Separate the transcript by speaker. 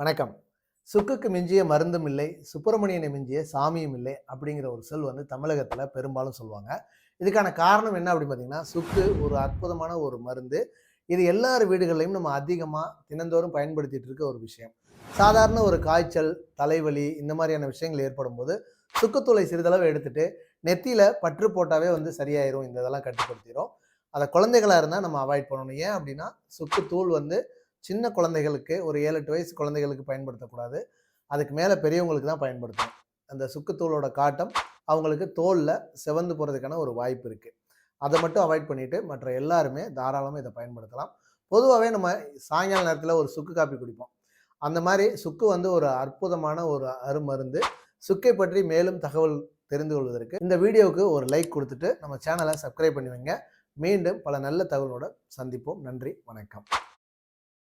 Speaker 1: வணக்கம். சுக்குக்கு மிஞ்சிய மருந்தும் இல்லை சுப்பிரமணியனை மிஞ்சிய சாமியும் இல்லை அப்படிங்கிற ஒரு சொல் வந்து தமிழகத்தில் பெரும்பாலும் சொல்லுவாங்க. இதுக்கான காரணம் என்ன அப்படின்னு பார்த்தீங்கன்னா சுக்கு ஒரு அற்புதமான ஒரு மருந்து. இது எல்லார் வீடுகள்லையும் நம்ம அதிகமாக தினந்தோறும் பயன்படுத்திட்டு இருக்க ஒரு விஷயம். சாதாரண ஒரு காய்ச்சல் தலைவலி இந்த மாதிரியான விஷயங்கள் ஏற்படும் போது சுக்குத்தூளை சிறிதளவு எடுத்துட்டு நெத்தியில் பற்று போட்டாவே வந்து சரியாயிரும். இந்த இதெல்லாம் கட்டுப்படுத்திடும் அதை குழந்தைகளாக இருந்தால் நம்ம அவாய்ட் பண்ணணும். ஏன் அப்படின்னா சுக்குத்தூள் வந்து சின்ன குழந்தைகளுக்கு ஒரு ஏழு எட்டு வயசு குழந்தைகளுக்கு பயன்படுத்தக்கூடாது. அதுக்கு மேலே பெரியவங்களுக்கு தான் பயன்படுத்தணும். அந்த சுக்குத்தூளோட காட்டம் அவங்களுக்கு தோலில் செவந்து போகிறதுக்கான ஒரு வாய்ப்பு இருக்குது அதை மட்டும் அவாய்ட் பண்ணிவிட்டு மற்ற எல்லாருமே தாராளமாக இதை பயன்படுத்தலாம். பொதுவாகவே நம்ம சாயங்கால நேரத்தில் ஒரு சுக்கு காப்பி குடிப்போம். அந்த மாதிரி சுக்கு வந்து ஒரு அற்புதமான ஒரு அருமருந்து. சுக்கை பற்றி மேலும் தகவல் தெரிந்து கொள்வதற்கு இந்த வீடியோவுக்கு ஒரு லைக் கொடுத்துட்டு நம்ம சேனலை சப்ஸ்கிரைப் பண்ணி வைங்க. மீண்டும் பல நல்ல தகவலோட சந்திப்போம். நன்றி வணக்கம்.